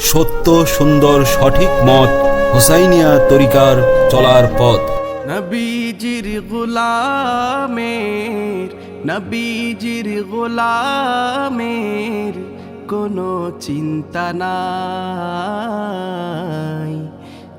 সত্য, সুন্দর, সঠিক মত হুসাইনিয়া তরিকার চলার পথ। নবীজির গোলামের নবীজির গোলামের কোনো চিন্তা নাই।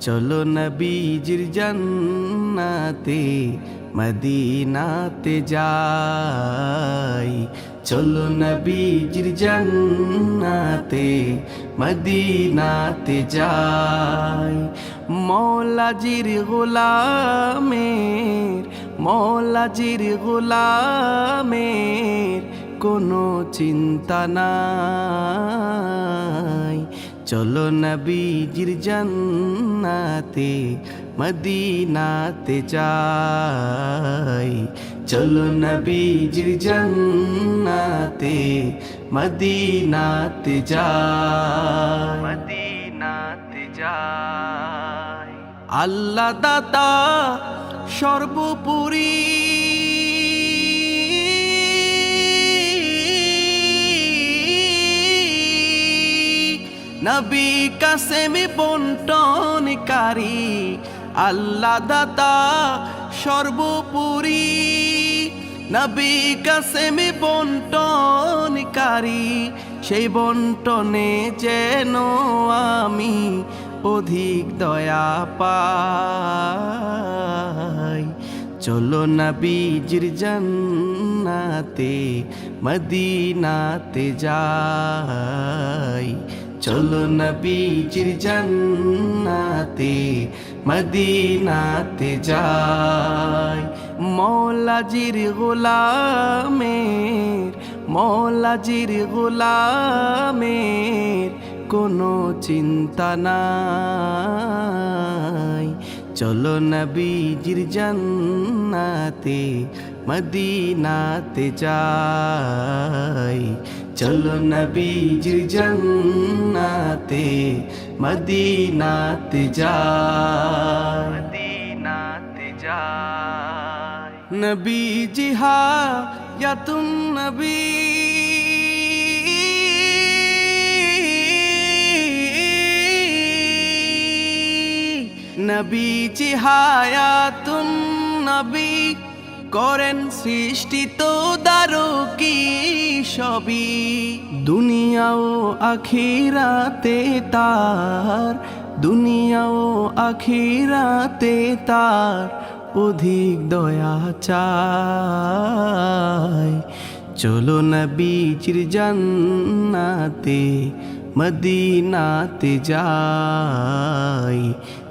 চলো নবীজির জান্নাতে, মদিনাতে যাই। চলো নবীজির জান্নাতে মদিনাতে যাই। মৌলাজির গোলামের মৌলাজির গোলামের কোনো চিন্তা নাই। চলো নবীজির জান্নাতে মদিনাতে যাই। চলো নবীজির জান্নাতে মদিনাতে যাই। মদিনাতে যাই। আল্লাহ দাতা সর্বোপরি নবী কাসেমি বন্টনকারী, আল্লাহ দাতা সর্বোপরি। নবী কাসেমি বন্টনকারী, সেই বন্টনে যেন আমি অধিক দয়া পাই। চলো নবীজির জান্নাতে, মদিনাতে যাই। চলো নবীজির জান্নাতে মদিনাতে যাই। মৌলাজির গোলামের মৌলাজির গোলামের কোনো চিন্তা নাই। চলো নবীজির জান্নাতে মদিনাতে যাই। চলো নবীজির জান্নাতে মদিনাতে যাই। মদিনাতে যাই। নবীজি হা ইয়াতুন নবী। নবী হায়াতুন নবী করেন সৃষ্টি তো দারো কি সবই। দুনিয়াও আখিরাতে তার, দুনিয়াও আখিরাতে তার অধিক দয়া চায় চলো নবীজির জান্নাতে, মদিনাতে যাই।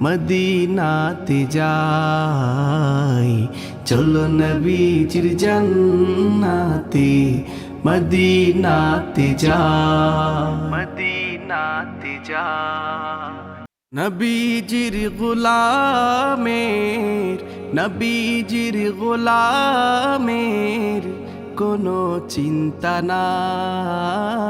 মদিনাতে যাই চলো নবীজির জান্নাতে মদিনাতে যাই মদিনাতে যাই নবীজির গোলামের নবীজির গোলামের কোনো চিন্তা নাই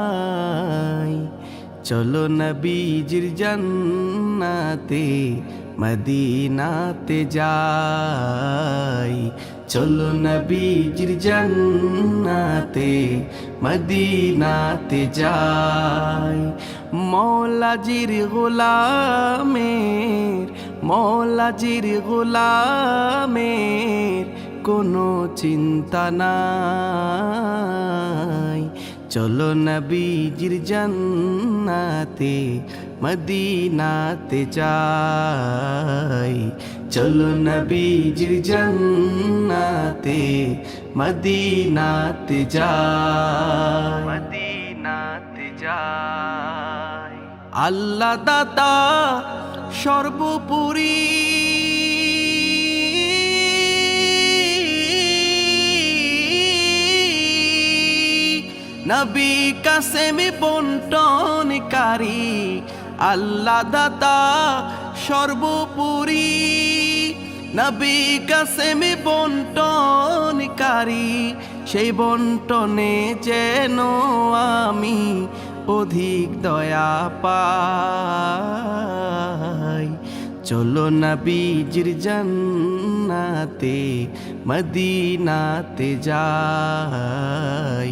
চলো নবীজির জান্নাতে, মদিনাতে যাই। চলো নবীজির জান্নাতে, মদিনাতে যাই। মৌলাজির গোলামের মৌলাজির গোলামের কোনো চিন্তা নাই। চলো নবীজির জান্নাতে মদিনাতে যাই। চলো নবীজির জান্নাতে মদিনাতে যাই। মদিনাতে যাই। আল্লাহ দাতা সর্বোপরি নবী কাসেমি বন্টনকারী, আল্লাহ দাতা সর্বোপরি। নবী কাসেমি বন্টন কারি সেই বন্টনে যেন আমি অধিক দয়া পাই। চলো না বীজির জান্নাতে, মদিনাতে যাই।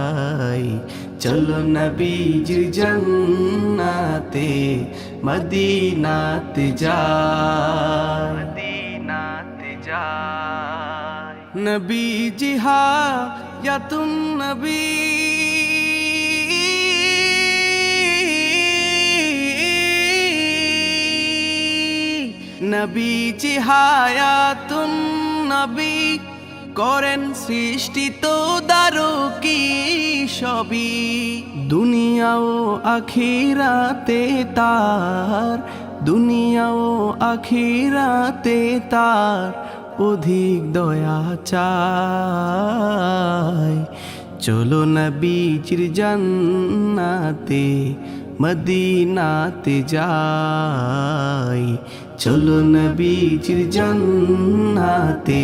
চলো নবীজির জান্নাতে মদিনাতে যাই মদিনাতে যাই নবীজি হা ইয়াতুন নবী নবী হায়াতুন নবী করেন সৃষ্টি তো দারু কি সবই। দুনিয়া ও আখিরাতে তার, দুনিয়া ও আখিরাতে তার অধিক দয়া চায় চলো নবীজির জান্নাতে, মদিনাতে যাই। চলো নবীজির জান্নাতে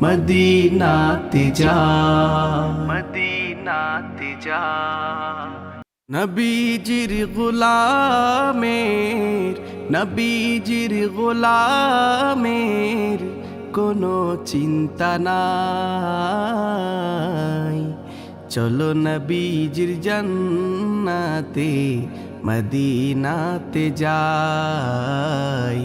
মদিনাতে যাই মদিনাতে যাই নবীজির গোলামের নবীজির গোলামের কোনো চিন্তা নাই চলো নবীজির জান্নাতে মদিনাতে যাই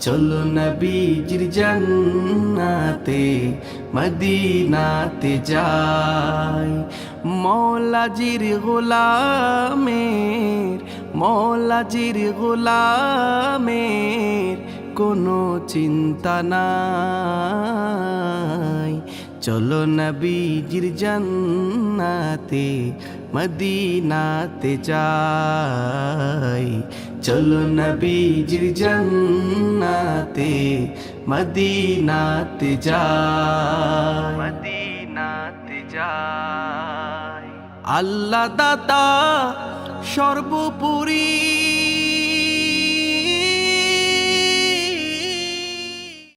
চলো নবীজির জান্নাতে, মদিনাতে যাই। মৌলাজির গোলামের মৌলাজির গোলামের কোনো চিন্তা নাই। চলো নবীজির জান্নাতে, মদিনাতে যাই। চলো নবীজির জন্নাতে মদিনাতে যাই মদিনাতে যাই আল্লাহ দাতা সর্বোপরি